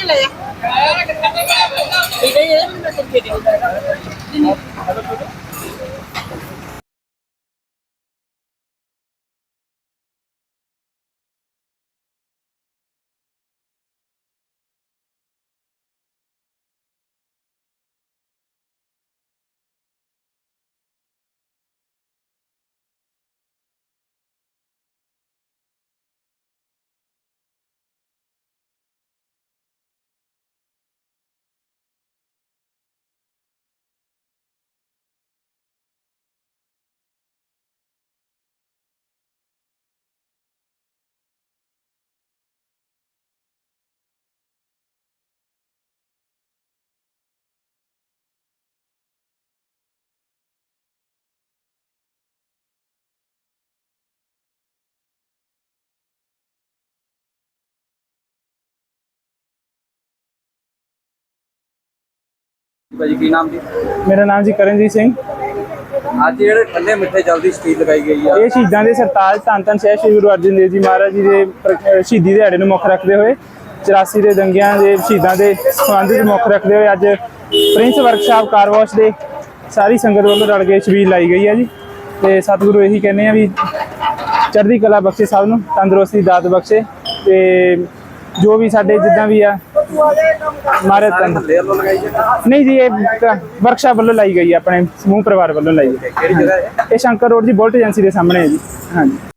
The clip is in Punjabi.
ਲੈ ਜਾ ਇਹ ਇਹ ਭਾਜੀ ਕੀ ਨਾਮ ਜੀ? ਮੇਰਾ ਨਾਮ ਜੀ ਕਰਨਜੀਤ ਸਿੰਘ। ਅੱਜ ਜਿਹੜੇ ਠੰਡੇ ਮਿੱਠੇ ਜਲਦੀ ਸਟੀਲ ਲਗਾਈ ਗਈ ਆ। ਇਹ ਸ਼ਹੀਦਾਂ ਦੇ ਸਰਤਾਜ ਧੰਨ ਧੰਨ ਸਾਹਿਬ ਸ਼੍ਰੀ ਗੁਰੂ ਅਰਜਨ ਦੇਵ ਜੀ ਮਹਾਰਾਜ ਜੀ ਦੇ ਪ੍ਰ- ਸ਼ਹੀਦੀ ਦਿਹਾੜੇ ਨੂੰ ਮੁੱਖ ਰੱਖਦੇ ਹੋਏ 84 ਦੇ ਦੰਗਿਆਂ ਦੇ ਸ਼ਹੀਦਾਂ ਦੇ ਸੰਬੰਧ ਵਿੱਚ ਮੁੱਖ ਰੱਖਦੇ ਹੋਏ ਅੱਜ ਪ੍ਰਿੰਸ ਵਰਕਸ਼ਾਪ ਕਾਰ ਵਾਸ਼ ਦੇ ਸਾਰੀ ਸੰਗਤ ਵੱਲੋਂ ਰਲ ਕੇ ਛਬੀਲ ਲਾਈ ਗਈ ਹੈ ਜੀ। ਤੇ ਸਤਿਗੁਰੂ ਇਹੀ ਕਹਿੰਦੇ ਆ ਵੀ ਚੜ੍ਹਦੀ ਕਲਾ ਬਖਸ਼ੇ ਸਭ ਨੂੰ ਤੰਦਰੁਸਤੀ ਦਾਤ ਬਖਸ਼ੇ ਤੇ ਜੋ ਵੀ ਸਾਡੇ ਜਿੱਦਾਂ ਵੀ ਆ ਮਾਰੇ ਤੰਦ ਨਹੀਂ ਜੀ ਇਹ ਵਰਕਸ਼ਾਪ ਵੱਲੋਂ ਲਾਈ ਗਈ ਆਪਣੇ ਸਮੂਹ ਪਰਿਵਾਰ ਵੱਲੋਂ ਲਾਈ ਗਈ। ਹੈ ਕਿਹੜੀ ਜਗ੍ਹਾ ਇਹ ਸ਼ੰਕਰ ਰੋਡ ਦੀ ਬੋਲਟ ਏਜੰਸੀ ਦੇ ਸਾਹਮਣੇ ਹੈ ਜੀ। ਹਾਂਜੀ।